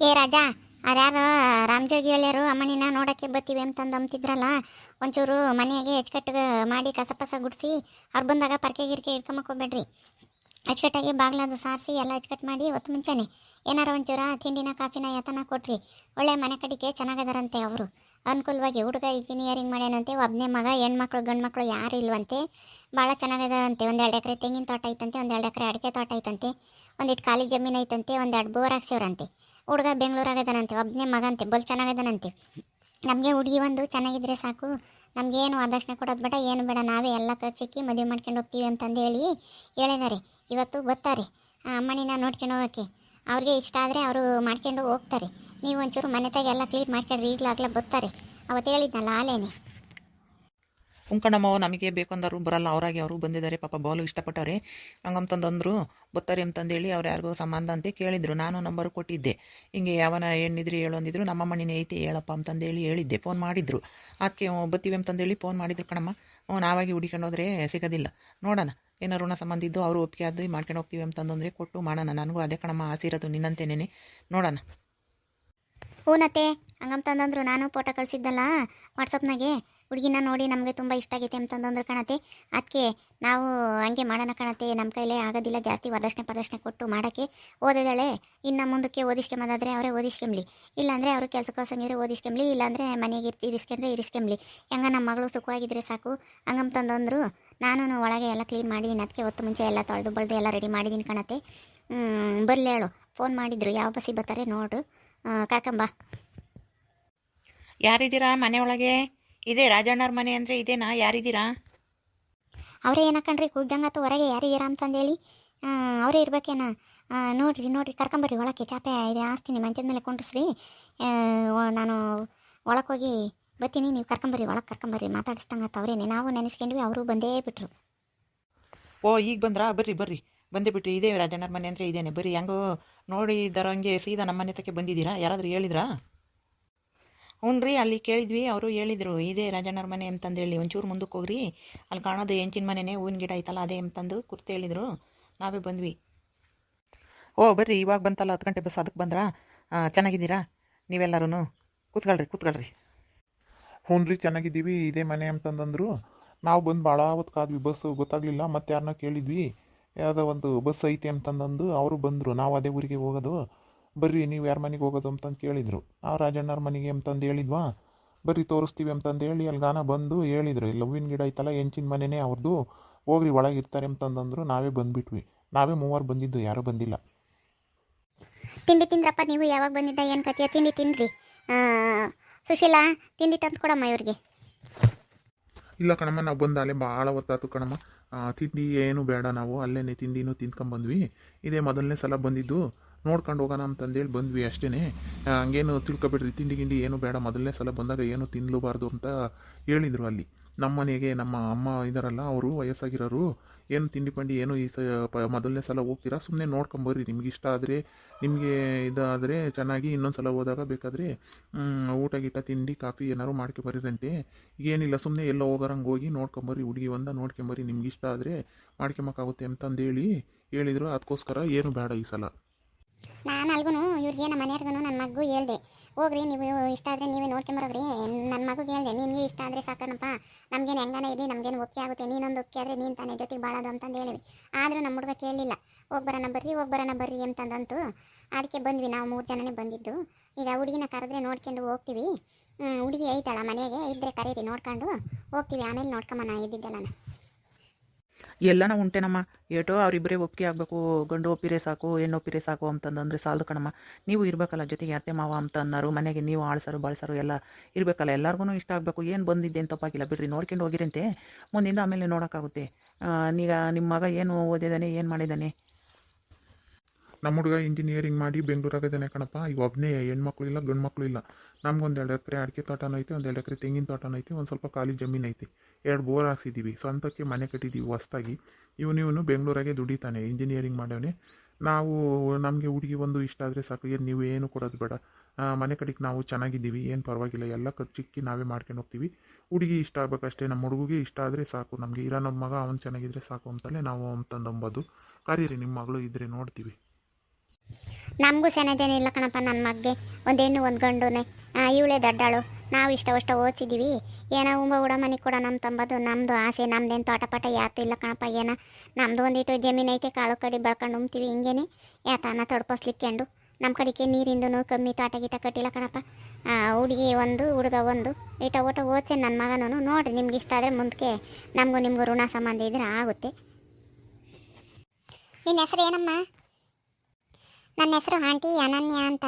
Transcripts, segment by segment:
ಏ ರಾಜಾ, ಅದ್ಯಾರು ರಾಮಜೋಗಿ ಹೇಳ್ಯಾರು, ಅಮ್ಮನಿನ ನೋಡೋಕ್ಕೆ ಬತ್ತೀವಿ ಅಂತಂದು ಅಂತಿದ್ರಲ್ಲ ಒಂಚೂರು ಮನೆಯಾಗೆ ಹೆಚ್ಚುಕಟ್ಟು ಮಾಡಿ ಕಸ ಪಸ ಗುಡಿಸಿ, ಅವ್ರು ಬಂದಾಗ ಪರ್ಕೆ ಗಿರ್ಕೆ ಹೋಗ್ಬೇಡ್ರಿ. ಅಚ್ಚುಕಟ್ಟಾಗಿ ಬಾಗ್ಲಾದ ಸಾರಿಸಿ ಎಲ್ಲ ಅಚ್ಚುಕಟ್ಟು ಮಾಡಿ ಹೊತ್ತು ಮುಂಚೆನೆ ಏನಾರು ಒಂಚೂರ ತಿಂಡಿನ, ಕಾಫಿನ, ಯತನ ಕೊಟ್ರಿ. ಒಳ್ಳೆ ಮನೆ ಕಡೆಗೆ ಚೆನ್ನಾಗದಾರಂತೆ ಅವರು. ಅನುಕೂಲವಾಗಿ ಹುಡುಗ ಇಂಜಿನಿಯರಿಂಗ್ ಮಾಡ್ಯಾನಂತೆ ಒಬ್ಬನೇ ಮಗ, ಹೆಣ್ಮಕ್ಳು ಗಂಡು ಮಕ್ಕಳು ಯಾರು ಇಲ್ವಂತೆ. ಭಾಳ ಚೆನ್ನಾಗದಂತೆ ಒಂದೆರಡು ಎಕರೆ ತೆಂಗಿನ ತೋಟ ಐತಂತೆ, ಒಂದೆರಡು ಎಕರೆ ಅಡಿಕೆ ತೋಟ ಐತಂತೆ. ಒಂದಿಟ್ಟು ಖಾಲಿ ಜಮೀನು ಐತಂತೆ, ಒಂದೆರಡು ಬೋರ್ ಹಾಕ್ಸಿವ್ರಂತೆ ಹುಡುಗ ಬೆಂಗಳೂರಾಗದಾನಂತೆ ಒಬ್ಬನೇ ಮಗಂತೆ, ಬಲ್ ಚೆನ್ನಾಗದಾನಂತೆ. ನಮಗೆ ಹುಡುಗಿ ಒಂದು, ಚೆನ್ನಾಗಿದ್ರೆ ಸಾಕು. ನಮಗೇನು ವರದಕ್ಷಿಣೆ ಕೊಡೋದು ಬೇಡ, ಏನು ಬೇಡ, ನಾವೇ ಎಲ್ಲ ಖರ್ಚಿಕ್ಕಿ ಮದುವೆ ಮಾಡ್ಕೊಂಡು ಹೋಗ್ತೀವಿ ಅಂತಂದು ಹೇಳಿ ಹೇಳಿದ್ದಾರೆ ಇವತ್ತು ಬರ್ತಾರೆ ಅಮ್ಮನಿನ ನೋಡ್ಕೊಂಡು ಹೋಗೋಕ್ಕೆ. ಅವ್ರಿಗೆ ಇಷ್ಟ ಆದರೆ ಅವರು ಮಾಡ್ಕೊಂಡು ಹೋಗ್ತಾರೆ. ನೀವು ಒಂಚೂರು ಮನೆ ತಾಗ ಎಲ್ಲ ಕ್ಲೀನ್ ಮಾಡ್ಕೊಂಡ್ರಿ ಈಗಲಾಗಲೇ ಬರ್ತಾರೆ ಅವತ್ತು ಹೇಳಿದ್ನಲ್ಲ ಆಲೇನೆ. ಉಂಕಣಮ್ಮವ ನಮಗೆ ಬೇಕಂದರು ಬರಲ್ಲ, ಅವರಾಗಿ ಅವರು ಬಂದಿದ್ದಾರೆ, ಪಾಪ ಬಾಲು ಇಷ್ಟಪಟ್ಟವ್ರೆ. ಹಂಗಂತಂದಂದ್ರು ಬತ್ತಾರೆ ಅಂತಂದೇಳಿ ಅವ್ರು ಯಾರಿಗೋ ಸಂಬಂಧ ಅಂತ ಕೇಳಿದ್ರು. ನಾನು ನಂಬರ್ ಕೊಟ್ಟಿದ್ದೆ. ಹಿಂಗೆ ಯಾವನ ಹೆಣ್ಣಿದ್ರಿ ಹೇಳು ಅಂದಿದ್ರು, ನಮ್ಮ ಮಣ್ಣಿನ ಐತಿ ಹೇಳಪ್ಪ ಅಂತಂದೇಳಿ ಹೇಳಿದ್ದೆ, ಫೋನ್ ಮಾಡಿದ್ರು. ಅದಕ್ಕೆ ಬತ್ತೀವಿ ಅಂತಂದೇಳಿ ಫೋನ್ ಮಾಡಿದ್ರು ಕಣಮ್ಮ. ನಾವಾಗಿ ಹುಡಿಕೊಂಡು ಹೋದ್ರೆ ಸಿಗೋದಿಲ್ಲ. ನೋಡೋಣ ಏನಾರು ಋಣ ಸಂಬಂಧಿದ್ದು ಅವರು ಒಪ್ಪಿಗೆ ಅದು ಮಾಡ್ಕೊಂಡು ಹೋಗ್ತೀವಿ ಅಂತಂದ್ರೆ ಕೊಟ್ಟು ಮಾಡೋಣ. ನನಗೂ ಅದೇ ಕಣಮ್ಮ ಆಸಿರೋದು ನಿನ್ನಂತೇನೆ ನೋಡೋಣ. ಹೂನತ್ತೆ ಹಂಗಂತಂದಂದ್ರು ನಾನು ಫೋಟೋ ಕಳಿಸಿದ್ದಲ್ಲ ವಾಟ್ಸಪ್ನಾಗೆ. ಹುಡುಗಿನ ನೋಡಿ ನಮಗೆ ತುಂಬ ಇಷ್ಟ ಆಗೈತೆ ಅಂತಂದ್ರೆ ಕಾಣತ್ತೆ ಅದಕ್ಕೆ ನಾವು ಹಂಗೆ ಮಾಡೋಣ ಕಾಣತ್ತೆ ನಮ್ಮ ಕೈಲೇ ಆಗೋದಿಲ್ಲ, ಜಾಸ್ತಿ ವರದಕ್ಷಿಣೆ ಪ್ರದರ್ಶನೆ ಕೊಟ್ಟು ಮಾಡೋಕ್ಕೆ. ಓದಿದಾಳೆ ಇನ್ನು ಮುಂದಕ್ಕೆ ಓದಿಸ್ಕೊಂಬೋದಾದ್ರೆ ಅವರೇ ಓದಿಸ್ಕೊಂಬ್ಲಿ. ಇಲ್ಲಾಂದರೆ ಅವರು ಕೆಲಸಕ್ಕೋಸಂಗಿದ್ರೆ ಓದಿಸ್ಕೊಂಬ್ಲಿ, ಇಲ್ಲಾಂದರೆ ಮನೆಗೆ ಇರ್ತಿ ಇರಿಸ್ಕೊಂಡ್ರೆ ಇರಿಸ್ಕೊಂಬ್ಲಿ. ಹೆಂಗ ನಮ್ಮ ಮಗಳು ಸುಖವಾಗಿದ್ರೆ ಸಾಕು? ಹಂಗಂತಂದಂದ್ರು ನಾನು ಒಳಗೆ ಎಲ್ಲ ಕ್ಲೀನ್ ಮಾಡಿದ್ದೀನಿ ಅದಕ್ಕೆ ಹೊತ್ತು ಮುಂಚೆ ಎಲ್ಲ ತೊಳೆದು ಬಳ್ದು ಎಲ್ಲ ರೆಡಿ ಮಾಡಿದ್ದೀನಿ ಕಾಣತ್ತೆ ಬರಲಿ ಹೇಳು. ಫೋನ್ ಮಾಡಿದ್ರು, ಯಾವ ಬಸ್ಸಿಗೆ ಬರ್ತಾರೆ ನೋಡು. ಕಾಕಂಬ ಯಾರಿದ್ದೀರಾ ಮನೆ ಒಳಗೆ? ಇದೇ ರಾಜಣ್ಣವ್ರ ಮನೆ ಅಂದರೆ ಇದೇನಾ? ಯಾರಿದ್ದೀರಾ? ಅವರೇ ಏನಕ್ಕಣ್ರಿ ಕೂಗ್ದಂಗತ್ತು ಹೊರಗೆ ಯಾರಿದ್ದೀರಾ ಅಂತಂದೇಳಿ. ಅವರೇ ಇರ್ಬೇಕೇನ? ನೋಡ್ರಿ ನೋಡ್ರಿ ಕರ್ಕೊಂಬರ್ರಿ ಒಳಕ್ಕೆ ಚಾಪೆ ಇದೆ ಆಸ್ತಿ ನಿಮ್ಮ ಮಂಚದ ಮೇಲೆ ಕುಂಡ್ರಿಸ್ರಿ. ಆ, ನಾನು ಒಳಕ್ಕೆ ಹೋಗಿ ಬರ್ತೀನಿ ನೀವು ಕರ್ಕೊಂಬರ್ರಿ ಒಳಗೆ ಕರ್ಕೊಂಬರ್ರಿ ಮಾತಾಡಿಸ್ದಂಗಾತ ಅವರೇನೆ. ನಾವು ನೆನೆಸ್ಕೊಂಡ್ವಿ ಅವರು ಬಂದೇ ಬಿಟ್ರು. ಓ ಈಗ ಬಂದ್ರಾ? ಬರ್ರಿ ಬರ್ರಿ. ಬಂದೇ ಬಿಟ್ರಿ. ಇದೇ ರಾಜಣ್ಣರ ಮನೆ ಅಂದರೆ ಇದೇನೆ. ಬರ್ರಿ ಹೆಂಗೋ ನೋಡಿ ಹಂಗೆ ಸೀದಾ ನಮ್ಮ ಮನೆ ತಕ್ಕೆ ಬಂದಿದ್ದೀರಾ? ಯಾರಾದರೂ ಹೇಳಿದ್ರಾ? ಹ್ಞೂ ರೀ ಅಲ್ಲಿ ಕೇಳಿದ್ವಿ ಅವರು ಹೇಳಿದರು ಇದೇ ರಾಜಣ್ಣರ ಮನೆ ಅಂತಂದೇಳಿ ಒಂಚೂರು ಮುಂದಕ್ಕೆ ಹೋಗ್ರಿ. ಅಲ್ಲಿ ಕಾಣೋದು ಹೆಂಚಿನ ಮನೆನೇ ಹೂವಿನ ಗಿಡ ಐತಲ್ಲ ಅದೇ ಅಂತಂದು ಕುರ್ತು ಹೇಳಿದರು. ನಾವೇ ಬಂದ್ವಿ. ಓ ಬರ್ರಿ ಇವಾಗ ಬಂತಲ್ಲ ಹತ್ತು ಗಂಟೆ ಬಸ್ ಅದಕ್ಕೆ ಬಂದ್ರಾ? ಚೆನ್ನಾಗಿದ್ದೀರಾ? ನೀವೆಲ್ಲರೂ ಕೂತ್ಕೊಳ್ರಿ ಕೂತ್ಕೊಳ್ರಿ. ಹ್ಞೂ ರೀ ಚೆನ್ನಾಗಿದ್ದೀವಿ ಇದೇ ಮನೆ ಅಂತಂದ್ರು ನಾವು ಬಂದು ಭಾಳ ಹೊತ್ತು ಕಾದ್ವಿ ಬಸ್ಸು ಗೊತ್ತಾಗಲಿಲ್ಲ ಮತ್ತೆ ಯಾರನ್ನ ಕೇಳಿದ್ವಿ. ಯಾವುದೋ ಒಂದು ಬಸ್ ಐತೆ ಅಂತಂದಂದು ಅವರು ಬಂದರು. ನಾವು ಅದೇ ಊರಿಗೆ ಹೋಗೋದು. ಬರ್ರಿ ನೀವು ಯಾರ ಮನೆಗೆ ಹೋಗೋದು ಅಂತಂದು ಕೇಳಿದರು. ನಾವು ರಾಜಣ್ಣವ್ರ ಮನೆಗೆ ಅಂತಂದು ಹೇಳಿದ್ವಾ? ಬರ್ರಿ ತೋರಿಸ್ತೀವಿ ಅಂತಂದು ಹೇಳಿ ಅಲ್ಲಿ ಗಾನ ಬಂದು ಹೇಳಿದ್ರು. ಇಲ್ಲಿ ಹೂವಿನ ಗಿಡ ಐತಲ್ಲ ಹೆಂಚಿನ ಮನೆನೇ ಅವ್ರದ್ದು ಹೋಗ್ರಿ ಒಳಗಿರ್ತಾರೆ ಅಂತಂದಂದ್ರು ನಾವೇ ಬಂದ್ಬಿಟ್ವಿ. ನಾವೇ ಮೂವರು ಬಂದಿದ್ದು ಯಾರೂ ಬಂದಿಲ್ಲ. ತಿಂಡಿ ತಿಂದ್ರಪ್ಪ ನೀವು ಯಾವಾಗ ಬಂದಿದ್ದ ಏನು ಕತೆಯ ತಿಂಡಿ ತಿನ್ರಿ ಆ, ಸುಶೀಲಾ ತಿಂಡಿ ತಂದು ಕೊಡಮ್ಮ ಇವ್ರಿಗೆ. ಇಲ್ಲ ಕಣಮ್ಮ ನಾವು ಬಂದು ಅಲ್ಲೇ ಭಾಳ ಹೊತ್ತಾಯ್ತು ಕಣಮ್ಮ. ತಿಂಡಿ ಏನು ಬೇಡ ನಾವು. ಅಲ್ಲೇ ತಿಂಡಿನೂ ತಿಂದ್ಕೊಂಬಂದ್ವಿ ಇದೇ ಮೊದಲನೇ ಸಲ ಬಂದಿದ್ದು. ನೋಡ್ಕೊಂಡು ಹೋಗೋಣ ಅಂತಂದೇಳಿ ಬಂದ್ವಿ ಅಷ್ಟೇ ಹಂಗೇನು ತಿಳ್ಕೊಬೇಡ್ರಿ, ತಿಂಡಿ ಗಿಂಡಿ ಏನು ಬೇಡ, ಮೊದಲನೇ ಸಲ ಬಂದಾಗ ಏನು ತಿನ್ನಲೂಬಾರ್ದು ಅಂತ ಹೇಳಿದರು ಅಲ್ಲಿ. ನಮ್ಮ ಮನೆಗೆ ನಮ್ಮ ಅಮ್ಮ ಇದಾರಲ್ಲ, ಅವರು ವಯಸ್ಸಾಗಿರೋರು, ಏನು ತಿಂಡಿ ಪಂಡಿ ಏನು ಈ ಸ, ಪ, ಮೊದಲನೇ ಸಲ ಹೋಗ್ತೀರಾ ಸುಮ್ಮನೆ ನೋಡ್ಕೊಂಬರ್ರಿ ನಿಮ್ಗೆ ಇಷ್ಟ ಆದರೆ, ನಿಮಗೆ ಇದಾದರೆ ಚೆನ್ನಾಗಿ ಇನ್ನೊಂದು ಸಲ ಹೋದಾಗ ಬೇಕಾದರೆ ಊಟ ಗೀಟ, ತಿಂಡಿ, ಕಾಫಿ ಏನಾದ್ರು ಮಾಡ್ಕೊಬರಿರಂತೆ ಏನಿಲ್ಲ ಸುಮ್ಮನೆ ಎಲ್ಲ ಹೋಗೋರಂಗೆ ಹೋಗಿ ನೋಡ್ಕೊಂಬರ್ರಿ, ಹುಡುಗಿ ಒಂದ ನೋಡ್ಕೊಂಬರ್ರಿ ನಿಮ್ಗೆ ಇಷ್ಟ ಆದರೆ ಮಾಡ್ಕೊಂಬಕ್ಕಾಗುತ್ತೆ ಅಂತಂದೇಳಿ ಹೇಳಿದರು. ಅದಕ್ಕೋಸ್ಕರ ಏನು ಬೇಡ ಈ ಸಲ. ನಾನು ಅಲ್ಗೂ ಇವ್ರಿಗೆ ನಮ್ಮ ಮನೆಯವ್ರಿಗೂ ನನ್ನ ಮಗು ಹೇಳ್ದೆ, ಹೋಗ್ರಿ ನೀವು ಇಷ್ಟ ಆದರೆ ನೀವೇ ನೋಡ್ಕೊಂಬರೋಗ್ರಿ ನನ್ನ ಮಗುಗೆ ಹೇಳ್ದೆ ನಿಮಗೆ ಇಷ್ಟ ಆದರೆ ಸಾಕಣಪ್ಪ ನಮಗೇನು ಹೆಂಗಾನ ಇರಲಿ ನಮಗೇನು ಒಕ್ಕೆ ಆಗುತ್ತೆ, ನೀನೊಂದು ಒಪ್ಪಿಗೆ ಆದರೆ ನೀನು ತಾನೇ ಜೊತೆಗೆ ಬಾಳೋದು ಅಂತಂದು ಹೇಳಿವಿ. ಆದರೂ ನಮ್ಮ ಹುಡುಗ ಕೇಳಲಿಲ್ಲ, ಹೋಗಿ ಬರೋಣ ಬರ್ರಿ, ಹೋಗಿ ಬರೋಣ ಬರ್ರಿ ಅಂತಂದಂತು ಅದಕ್ಕೆ ಬಂದ್ವಿ, ನಾವು ಮೂರು ಜನನೇ ಬಂದಿದ್ದು. ಈಗ ಹುಡುಗಿನ ಕರೆದ್ರೆ ನೋಡ್ಕೊಂಡು ಹೋಗ್ತೀವಿ. ಹುಡುಗಿ ಐತಲ್ಲ ಮನೆಗೆ ಇದ್ದರೆ ಕರೀರಿ, ನೋಡ್ಕೊಂಡು ಹೋಗ್ತೀವಿ, ಆಮೇಲೆ ನೋಡ್ಕೊಂಬನ ಇದ್ದಿದ್ದೆಲ್ಲ ಎಲ್ಲನ ಉಂಟೇನಮ್ಮ. ಏಟೋ ಅವರಿಬ್ಬರೇ ಒಪ್ಪಿಗೆ ಆಗಬೇಕು. ಗಂಡು ಒಪ್ಪಿರೆ ಸಾಕು, ಹೆಣ್ಣು ಒಪ್ಪಿರೆ ಸಾಕು ಅಂತಂದ್ರೆ ಸಾಲದು ಕಣಮ್ಮ. ನೀವು ಇರಬೇಕಲ್ಲ ಜೊತೆಗೆ ಅತ್ತೆ, ಮಾವ ಅಂತ ಅನ್ನೋರು, ಮನೆಗೆ ನೀವು ಆಳ್ಸರು, ಬಾಳ್ಸರು ಎಲ್ಲ ಇರಬೇಕಲ್ಲ. ಎಲ್ಲರಿಗೂ ಇಷ್ಟ ಆಗಬೇಕು. ಏನು ಬಂದಿದ್ದೆ ಅಂತ ತಪ್ಪಾಗಿಲ್ಲ ಬಿಡ್ರಿ, ನೋಡ್ಕೊಂಡು ಹೋಗಿರಂತೆ. ಮುಂದಿಂದ ಆಮೇಲೆ ನೋಡೋಕ್ಕಾಗುತ್ತೆ. ನೀಗ ನಿಮ್ಮ ಮಗ ಏನು ಓದಿದ್ದಾನೆ ಏನು ಮಾಡಿದ್ದಾನೆ ನಮ್ಮ ಹುಡುಗ ಇಂಜಿನಿಯರಿಂಗ್ ಮಾಡಿ ಬೆಂಗಳೂರಾಗದೇನೆ ಕಣಪ್ಪ. ಈಗ ಒಬ್ಬನೇ ಹೆಣ್ಮಕ್ಳು ಇಲ್ಲ ಗಂಡು ಮಕ್ಕಳು ಇಲ್ಲ. ನಮ್ಗೊಂದು ಎರಡು ಎಕರೆ ಅಡಿಕೆ ತೋಟನ ಐತೆ, ಒಂದು ಎರಡು ಎಕರೆ ತೆಂಗಿನ ತೋಟನ ಐತೆ, ಒಂದು ಸ್ವಲ್ಪ ಖಾಲಿ ಜಮೀನು ಐತೆ. ಎರಡು ಬೋರ್ ಹಾಕ್ಸಿದ್ದೀವಿ ಸ್ವಂತಕ್ಕೆ ಮನೆ ಕಟ್ಟಿದ್ದೀವಿ ಹೊಸ್ದಾಗಿ. ಇವನು ಇವನು ಬೆಂಗಳೂರಾಗೆ ದುಡಿತಾನೆ ಇಂಜಿನಿಯರಿಂಗ್ ಮಾಡವನೇ ನಾವು ನಮಗೆ ಹುಡುಗಿ ಒಂದು ಇಷ್ಟ ಆದರೆ ಸಾಕು, ಏನು ನೀವು ಏನು ಕೊಡೋದು ಬೇಡ. ಮನೆ ಕಡೆಗೆ ನಾವು ಚೆನ್ನಾಗಿದ್ದೀವಿ, ಏನು ಪರವಾಗಿಲ್ಲ, ಎಲ್ಲ ಖರ್ಚಿಕ್ಕಿ ನಾವೇ ಮಾಡ್ಕೊಂಡು ಹೋಗ್ತೀವಿ. ಹುಡುಗಿ ಇಷ್ಟ ಆಗಬೇಕಷ್ಟೇ, ನಮ್ಮ ಹುಡುಗಿಗೆ ಇಷ್ಟ ಆದರೆ ಸಾಕು, ನಮಗೆ ಇರೋ ನಮ್ಮ ಮಗ ಅವ್ನು ಚೆನ್ನಾಗಿದ್ದರೆ ಸಾಕು ಅಂತಲೇ ನಾವು ಅಂತಂದಂಬೋದು ಕರೀರಿ ನಿಮ್ಮ ಮಗಳು ಇದ್ದರೆ ನೋಡ್ತೀವಿ. ನಮಗೂ ಸೆನದೇನು ಇಲ್ಲ ಕಣಪ್ಪ ನನ್ನ ಮಗ್ಗೆ. ಒಂದು ಹೆಣ್ಣು, ಒಂದು ಗಂಡುನೆ. ಇವಳೇ ದಡ್ಡಾಳು. ನಾವು ಇಷ್ಟವಷ್ಟ ಓದ್ತಿದ್ದೀವಿ ಏನೋ ಉಂಬ ಉಡ ಮನೆ ಕೂಡ ನಮ್ಮ ತಂಬದು. ನಮ್ಮದು ಆಸೆ, ನಮ್ದೇನು ತೋಟಪಾಟ ಯಾತು ಇಲ್ಲ ಕಣಪ್ಪ, ಏನ. ನಮ್ಮದು ಒಂದಿಟ್ಟು ಜಮೀನು ಐತೆ, ಕಾಳು ಕಡಿ ಬೆಳ್ಕೊಂಡು ಉಣ್ತೀವಿ ಹಿಂಗೇನೆ. ಯಾತನ ತಡ್ಕೊಸ್ಲಿಕ್ಕೆಂಡು ನಮ್ಮ ಕಡೆಗೆ ನೀರಿಂದೂ ಕಮ್ಮಿ ತೋಟ ಗೀಟ ಕಟ್ಟಿಲ್ಲ ಕಣಪ್ಪ. ಹುಡುಗಿ ಒಂದು, ಹುಡುಗ ಒಂದು. ಈಟ ಊಟ ಓದ್ಸೆ ನನ್ನ ಮಗನೂ ನೋಡಿರಿ, ನಿಮ್ಗೆ ಇಷ್ಟ ಆದರೆ ಮುಂದಕ್ಕೆ ನಮಗೂ ನಿಮಗೂ ಋಣ ಸಂಬಂಧ ಇದ್ರೆ ಆಗುತ್ತೆ. ನಿನ್ನ ಹೆಸರು ಏನಮ್ಮ? ನನ್ನ ಹೆಸರು ಆಂಟಿ ಅನನ್ಯ ಅಂತ.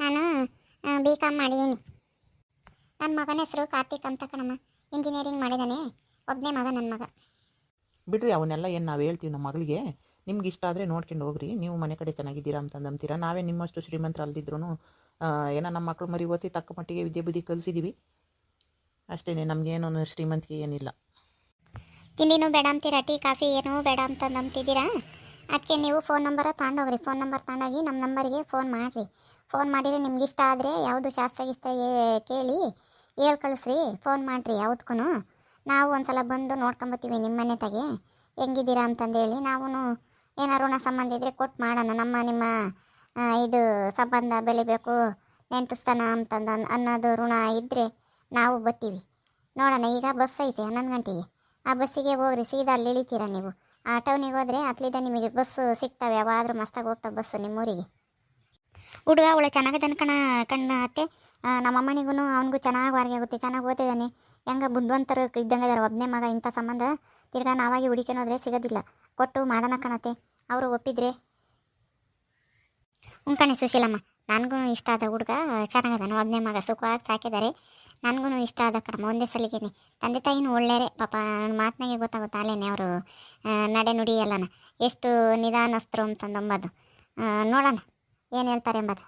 ನಾನು ಬಿ ಕಾಮ್ ಮಾಡಿದ್ದೀನಿ ನನ್ನ ಮಗನ ಹೆಸರು ಕಾರ್ತಿಕ್ ಅಂತ ಕಣಮ್ಮ. ಇಂಜಿನಿಯರಿಂಗ್ ಮಾಡಿದ್ದಾನೆ ಒಬ್ಬನೇ ಮಗ ನನ್ನ ಮಗ. ಬಿಡ್ರಿ ಅವನ್ನೆಲ್ಲ ಏನು ನಾವು ಹೇಳ್ತೀವಿ ನಮ್ಮ ಮಗಳಿಗೆ? ನಿಮ್ಗೆ ಇಷ್ಟ ಆದರೆ ನೋಡ್ಕೊಂಡು ಹೋಗ್ರಿ. ನೀವು ಮನೆ ಕಡೆ ಚೆನ್ನಾಗಿದ್ದೀರಾ ಅಂತಂದು ಅಂತೀರಾ ನಾವೇ ನಿಮ್ಮಷ್ಟು ಶ್ರೀಮಂತರ ಅಲ್ದಿದ್ರು ಏನೋ ನಮ್ಮ ಮಕ್ಕಳು ಮರಿ ಓದಿ ತಕ್ಕ ಮಟ್ಟಿಗೆ ವಿದ್ಯೆ ಬುದ್ಧಿ ಕಲಿಸಿದ್ದೀವಿ ಅಷ್ಟೇ ನಮಗೇನು ಶ್ರೀಮಂತಿಗೆ ಏನಿಲ್ಲ. ತಿಂಡಿನೂ ಬೇಡ ಅಂತೀರಾ? ಟೀ ಕಾಫಿ ಏನೂ ಬೇಡ ಅಂತ ಅಂತಿದ್ದೀರಾ ಅದಕ್ಕೆ ನೀವು ಫೋನ್ ನಂಬರ ತಗೊಂಡೋಗ್ರಿ. ಫೋನ್ ನಂಬರ್ ತಗೊಂಡೋಗಿ ನಮ್ಮ ನಂಬರಿಗೆ ಫೋನ್ ಮಾಡಿರಿ. ಫೋನ್ ಮಾಡಿದರೆ ನಿಮ್ಗೆ ಇಷ್ಟ ಆದರೆ ಯಾವುದು ಶಾಸ್ತ್ರ ಏ- ಕೇಳಿ, ಹೇಳಿ ಕಳಿಸ್ರಿ ಫೋನ್ ಮಾಡಿರಿ ಯಾವುದಕ್ಕೂ ನಾವು ಒಂದ್ಸಲ ಬಂದು ನೋಡ್ಕೊಂಬತ್ತೀವಿ ನಿಮ್ಮ ಮನೆ ತಗೆ ಹೆಂಗಿದ್ದೀರಾ ಅಂತಂದೇಳಿ ನಾವು ಏನಾರು ಋಣ ಸಂಬಂಧ ಇದ್ದರೆ ಕೊಟ್ಟು ಮಾಡೋಣ. ನಮ್ಮ, ನಿಮ್ಮ ಇದು ಸಂಬಂಧ ಬೆಳಿಬೇಕು, ನೆಂಟಿಸ್ತಾನ ಅಂತಂದು ಅನ್- ಅನ್ನೋದು ಋಣ ಇದ್ದರೆ ನಾವು ಬರ್ತೀವಿ. ನೋಡೋಣ, ಈಗ ಬಸ್ ಐತೆ ಹನ್ನೊಂದು ಗಂಟೆಗೆ. ಆ ಬಸ್ಸಿಗೆ ಹೋಗ್ರಿ, ಸೀದಾ ಅಲ್ಲಿ ಇಳಿತೀರ ನೀವು. ಆ ಟೌನಿಗೆ ಹೋದರೆ ಅತ್ಲಿಂದ ನಿಮಗೆ ಬಸ್ಸು ಸಿಗ್ತವೆ. ಯಾವಾದರೂ ಮಸ್ತಾಗಿ ಹೋಗ್ತಾವೆ ಬಸ್ಸು ನಿಮ್ಮೂರಿಗೆ. ಹುಡುಗ ಅವಳು ಚೆನ್ನಾಗದನ ಕಣ, ಕಣ್ಣ ಅತ್ತೆ. ನಮ್ಮ ಅಮ್ಮನಿಗೂ ಅವನಿಗೂ ಚೆನ್ನಾಗಿ ವಾರಿಗೆ ಆಗುತ್ತೆ. ಚೆನ್ನಾಗಿ ಓದಿದ್ದಾನೆ ಹೆಂಗೆ ಬುದ್ಧಿವಂತರು ಇದ್ದಂಗೆ ಇದಾರೆ ಒಬ್ಬನೇ ಮಗ, ಇಂಥ ಸಂಬಂಧ. ತಿರ್ಗಾ ನಾವಾಗಿ ಹುಡುಕಿನೋದ್ರೆ ಸಿಗೋದಿಲ್ಲ. ಕೊಟ್ಟು ಮಾಡೋಣ ಕಣತ್ತೆ ಅವರು ಒಪ್ಪಿದ್ರೆ. ಹ್ಞೂ ಕಣೆ ಸುಶೀಲಮ್ಮ. ನನಗೂ ಇಷ್ಟ ಆದ ಹುಡುಗ ಚೆನ್ನಾಗದಾನೆ ಒಬ್ಬನೇ ಮಗ. ಸುಖವಾಗಿ ಸಾಕಿದ್ದಾರೆ. ನನಗೂ ಇಷ್ಟ ಆದ ಕಡಮ. ಒಂದೇ ಸಲಿಗೆನೆ. ತಂದೆ ತಾಯಿನೂ ಒಳ್ಳೆಯರೆ ಪಾಪ ನನ್ನ ಮಾತನಾಗೆ ಗೊತ್ತಾಗುತ್ತೆ ಅಲ್ಲೇನೆ ಅವರು. ನಡೆ ನುಡಿ ಎಲ್ಲನ. ಎಷ್ಟು ನಿಧಾನಸ್ತ್ರು ಅಂತಂದಂಬದು. ನೋಡೋಣ. ಏನು ಹೇಳ್ತಾರೆ ಎಂಬುದು.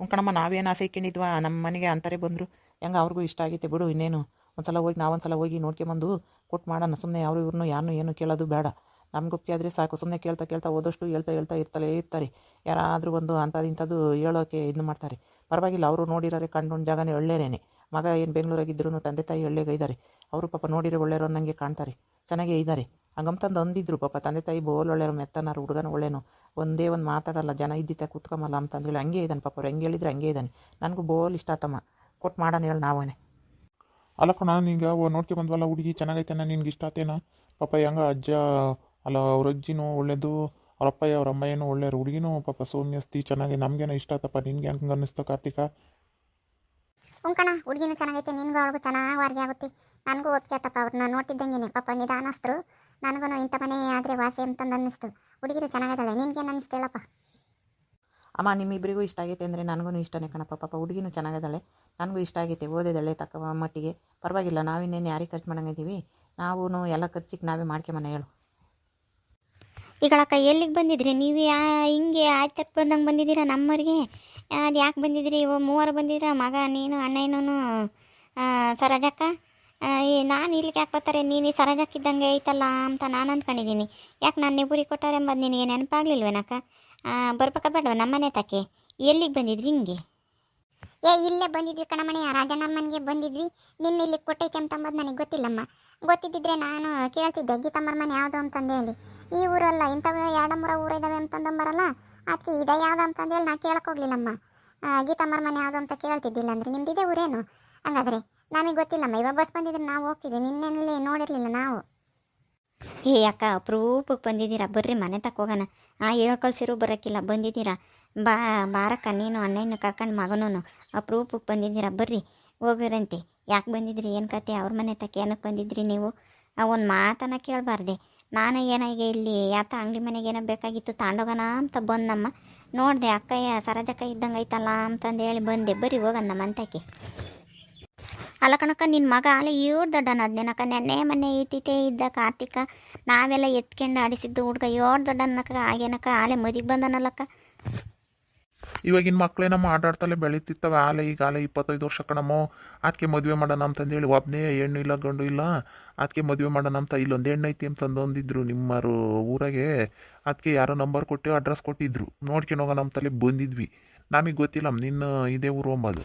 ಕಣಮ್ಮ, ನಾವೇನು ಆಸೆ ಇಕ್ಕೊಂಡಿದ್ವಾ? ನಮ್ಮ ಮನೆಗೆ ಅಂತಾರೆ ಬಂದರು. ಹೆಂಗೆ ಅವ್ರಿಗೂ ಇಷ್ಟ ಆಗೈತೆ ಬಿಡು ಇನ್ನೇನು. ಒಂದ್ಸಲ ಹೋಗಿ, ನಾವೊಂದ್ಸಲ ಹೋಗಿ ನೋಡ್ಕೊಂಬಂದು ಕೊಟ್ಟು ಮಾಡೋಣ. ಸುಮ್ಮನೆ ಅವರು ಇವ್ರನ್ನೂ ಯಾರು ಏನು ಕೇಳೋದು ಬೇಡ. ನಮ್ಮ ಗುಪ್ಪಿ ಆದರೆ ಸಾಕು. ಸುಮ್ಮನೆ ಕೇಳ್ತಾ ಕೇಳ್ತಾ ಓದೋಷ್ಟು ಹೇಳ್ತಾ ಹೇಳ್ತಾ ಇರ್ತಲೇ ಇರ್ತಾರೆ. ಯಾರಾದರೂ ಒಂದು ಅಂಥದ್ದು ಇಂಥದ್ದು ಹೇಳೋಕೆ ಇದು ಮಾಡ್ತಾರೆ. ಪರವಾಗಿಲ್ಲ, ಅವರು ನೋಡಿರೋರೆ, ಕಂಡು ಜಾಗನೇ ಒಳ್ಳೆಯರೇನೆ ಮಗ ಏನು ಬೆಂಗಳೂರಾಗಿದ್ದರೂ ತಂದೆ ತಾಯಿ ಒಳ್ಳೆಗೆ ಇದ್ದಾರೆ ಅವರು ಪಾಪ ನೋಡಿರೋ ಒಳ್ಳೆಯವರು ನನಗೆ ಕಾಣ್ತಾರೆ. ಚೆನ್ನಾಗೇ ಇದ್ದಾರೆ ಹಂಗಂತಂದು ಅಂದಿದ್ರು ಪಾಪ. ತಂದೆ ತಾಯಿ ಬೋಲ್ ಒಳ್ಳೆಯವ್ರು, ಮೆತ್ತನಾರು, ಹುಡುಗನ ಒಳ್ಳೆನು ಒಂದೇ ಒಂದು ಮಾತಾಡಲ್ಲ, ಜನ ಇದ್ದಿತ್ತ ಕೂತ್ಕೊಂಬಲ್ಲ ಅಂತಂದೇಳಿ ಹಂಗೆ ಇದ್ದಾನೆ ಪಾಪ. ಅವ್ರು ಹೆಂಗೆ ಹೇಳಿದ್ರೆ ಹಂಗೆ ಇದ್ದಾನೆ ನನಗೂ ಬೋಲ್ ಇಷ್ಟ ಆತಮ್ಮ ಕೊಟ್ಟು ಮಾಡೋಣ ಹೇಳಿ ನಾವೇ ಅಲ್ಲ ಕಣ ಓ ನೋಡ್ಕೆ ಬಂದ್ವಲ್ಲ ಹುಡುಗಿ ಚೆನ್ನಾಗೈತೆನ ನಿನ್ಗೆ ಇಷ್ಟ ಆತೇನ? ಪಾಪ ಹೆಂಗ ಅಜ್ಜ, ಅಲ್ಲ ಅವ್ರ ಅಜ್ಜಿನೂ ಒಳ್ಳೇದು, ಅವ್ರ ಅಪ್ಪಯ್ಯ, ಅವ್ರ ಅಮ್ಮಯ್ಯನೂ ಒಳ್ಳೆಯವ್ರು. ಹುಡುಗಿನೂ ಪಾಪ ಸೌಮ್ಯಸ್ತಿ, ಚೆನ್ನಾಗಿ ನಮಗೇನೋ ಇಷ್ಟ ಆತಪ್ಪ. ನಿನ್ಗೆ ಹೆಂಗೆ ಅನ್ನಿಸ್ತು ಕಾರ್ತಿಕ? ಕಣ ಹುಡುಗಿನೂ ಚೆನ್ನಾಗೈತೆ, ನಿನ್ಗೂ ಅವಳಿಗೂ ಚೆನ್ನಾಗಿ ವಾರ್ಗೆ ಆಗುತ್ತೆ. ನನಗೂ ಓದ್ಕೇತಪ್ಪ ಅವ್ರನ್ನ ನೋಡ್ತಿದ್ದಂಗೆ ಪಾಪ ನಿಧಾನಸ್ತರು ನನಗೂ ಇಂಥ ಮನೆ ಆದರೆ ವಾಸಿ ಅಂತಂದು ಅನ್ನಿಸ್ತು. ಹುಡುಗಿರು ಚೆನ್ನಾಗಿದ್ದಾಳೆ ನಿನ್ಗೇನು ಅನ್ನಿಸ್ತು ಹೇಳಪ್ಪ. ಅಮ್ಮ ನಿಮ್ಮಿಬ್ಬರಿಗೂ ಇಷ್ಟ ಆಗೈತೆ ಅಂದರೆ ನನಗೂ ಇಷ್ಟನೇ ಕಣಪ್ಪ. ಪಾಪ ಹುಡುಗಿನೂ ಚೆನ್ನಾಗಿದ್ದಾಳೆ ನನಗೂ ಇಷ್ಟ ಆಗೈತೆ ಓದಿದಳೆ ತಕ್ಕ ಮಟ್ಟಿಗೆ. ಪರವಾಗಿಲ್ಲ, ನಾವಿನ್ನೇನು ಯಾರಿಗೆ ಖರ್ಚು ಮಾಡಂಗಿದ್ದೀವಿ? ನಾವು ಎಲ್ಲ ಖರ್ಚಿಗೆ ನಾವೇ ಮಾಡ್ಕೊಂಬನ ಹೇಳು. ಈಗಳಕ್ಕ ಎಲ್ಲಿಗೆ ಬಂದಿದ್ರಿ? ನೀವು ಯಾ ಹಿಂಗೆ ಆಯ್ತಪ್ಪ ಬಂದಂಗೆ ಬಂದಿದ್ದೀರಾ ನಮ್ಮವ್ರಿಗೆ? ಅದು ಯಾಕೆ ಬಂದಿದ್ರಿ? ಇವ ಮೂವರು ಬಂದಿದ್ರ, ಮಗ, ನೀನು, ಅಣ್ಣ ಇನ್ನೂ ಸರೋಜಕ್ಕ ನಾನು ಇಲ್ಲಿಗೆ ಯಾಕೆ ಬರ್ತಾರೆ? ನೀನು ಈ ಸರೋಜಕ್ಕ ಐತಲ್ಲ ಅಂತ ನಾನು ಅಂದ್ಕೊಂಡಿದ್ದೀನಿ. ಯಾಕೆ ನಾನು ನಿಬುರಿ ಕೊಟ್ಟಾರೆ ಎಂಬುದು ನಿನಗೆ ನೆನಪಾಗ್ಲಿಲ್ವೇನಕ್ಕ ಬರ್ಬೇಕಾ ಬೇಡವ ನಮ್ಮನೆ ತಕ್ಕೆ? ಎಲ್ಲಿಗೆ ಬಂದಿದ್ರಿ ಹಿಂಗೆ? ಏ, ಇಲ್ಲೇ ಬಂದಿದ್ವಿ ಕಣಮಣಿ ರಾಜನಮ್ಮನಿಗೆ ಬಂದಿದ್ವಿ. ನಿನ್ನ ಇಲ್ಲಿಗೆ ಕೊಟ್ಟೈತೆ ಅಂತಂಬದು ನನಗೆ ಗೊತ್ತಿಲ್ಲಮ್ಮ. ಗೊತ್ತಿದ್ದಿದ್ರೆ ನಾನು ಕೇಳ್ತಿದ್ದೆ ಗೀತಮ್ಮರ ಮನೆ ಯಾವುದು ಅಂತಂದು ಹೇಳಿ. ಈ ಊರಲ್ಲ, ಇಂಥವು ಎರಡು ಮೂರ ಊರು ಇದಾವೆ ಅಂತಂದಂಬರಲ್ಲ ಅದಕ್ಕೆ ಇದೆ ಯಾವ್ದು ಅಂತಂದೇಳಿ ನಾ ಕೇಳಕ್ಕೆ ಹೋಗ್ಲಿಲ್ಲಮ್ಮ. ಗೀತಮ್ಮರ ಮನೆ ಯಾವುದು ಅಂತ ಕೇಳ್ತಿದ್ದಿಲ್ಲ ಅಂದರೆ ನಿಮ್ದು ಇದೆ ಊರೇನು? ಹಂಗಾದ್ರೆ ನಮಗೆ ಗೊತ್ತಿಲ್ಲಮ್ಮ, ಇವಾಗ ಬಸ್ ಬಂದಿದ್ರೆ ನಾವು ಹೋಗ್ತಿದ್ವಿ, ನಿನ್ನೆಲ್ಲಿ ನೋಡಿರಲಿಲ್ಲ ನಾವು. ಏ ಅಕ್ಕ, ಅಪ್ರೂಪಕ್ಕೆ ಬಂದಿದ್ದೀರಾ? ಬರ್ರಿ, ಮನೆ ತಕ್ಕ ಹೋಗೋಣ. ಆ, ಹೇಳ್ಕೊಳ್ಸಿರು ಬರೋಕ್ಕಿಲ್ಲ ಬಂದಿದ್ದೀರಾ? ಬಾ, ಬಾರಕ್ಕ, ನೀನು ಅಣ್ಣನ ಕರ್ಕೊಂಡು ಮಗನೂ ಅಪ್ರೂಪಕ್ಕೆ ಬಂದಿದ್ದೀರಾ? ಬರ್ರಿ. ಹೋಗಿರಂತೆ ಯಾಕೆ ಬಂದಿದ್ರಿ? ಏನು ಕತೆ? ಅವ್ರ ಮನೆ ತಕ್ಕ ಏನಕ್ಕೆ ಬಂದಿದ್ರಿ ನೀವು? ಒಂದು ಮಾತನ್ನ ಕೇಳಬಾರ್ದೆ. ನಾನು ಏನಾಗೆ ಇಲ್ಲಿ ಯಾತ ಅಂಗಡಿ ಮನೆಗೆ ಏನೋ ಬೇಕಾಗಿತ್ತು ತಾಂಡೋಗೋಣ ಅಂತ ಬಂದಮ್ಮ. ನೋಡಿದೆ ಅಕ್ಕಯ್ಯ ಸರಜಕ್ಕ ಇದ್ದಂಗೆ ಐತಲ್ಲ ಅಂತಂದು ಹೇಳಿ ಬಂದೆ. ಬರೀ ಹೋಗಣ್ಣಮ್ಮ ಅಂತಕ್ಕೆ ಅಲ್ಲ ಕಣಕ್ಕ ನಿನ್ನ ಮಗ ಅಲ್ಲ ಏಳು ದೊಡ್ಡನ ಅದ್ನೇನಕ್ಕ ನೆನ್ನೆ ಮೊನ್ನೆ ಇಟ್ಟಿಟ್ಟೇ ಇದ್ದ ಕಾರ್ತಿಕ. ನಾವೆಲ್ಲ ಎತ್ಕೊಂಡು ಆಡಿಸಿದ್ದು ಹುಡ್ಗ. ಏಳು ದೊಡ್ಡನಕ್ಕ, ಆಗೇನಕ್ಕ? ಆಲೆ ಮದಿಗೆ ಬಂದನಲ್ಲಕ್ಕ? ಇವಾಗಿನ ಮಕ್ಳೇನಮ್ಮ ಆಟಾಡ್ತಲೇ ಬೆಳೀತಿರ್ತವೆ ಆಲೆ ಈಗ ಆಲೆ ಇಪ್ಪತ್ತೈದು ವರ್ಷ ಕಣಮ್ಮೋ. ಅದಕ್ಕೆ ಮದುವೆ ಮಾಡೋಣ ಅಂತಂದೇಳಿ ಒಬ್ಬನೇ ಹೆಣ್ಣು ಇಲ್ಲ, ಗಂಡು ಇಲ್ಲ. ಅದಕ್ಕೆ ಮದುವೆ ಮಾಡೋಣ ಅಂತ ಇಲ್ಲೊಂದು ಹೆಣ್ಣು ಐತಿ ಅಂತ ಅಂದಿದ್ರು ನಿಮ್ಮರು ಊರಾಗೆ. ಅದಕ್ಕೆ ಯಾರೋ ನಂಬರ್ ಕೊಟ್ಟು ಅಡ್ರೆಸ್ ಕೊಟ್ಟಿದ್ರು. ನೋಡ್ಕೊಂಡು ಹೋಗೋಣ ಅಂತಲೇ ಬಂದಿದ್ವಿ. ನಮಗೆ ಗೊತ್ತಿಲ್ಲ ನಿನ್ನ ಇದೇ ಊರು ಅಂಬೋದು.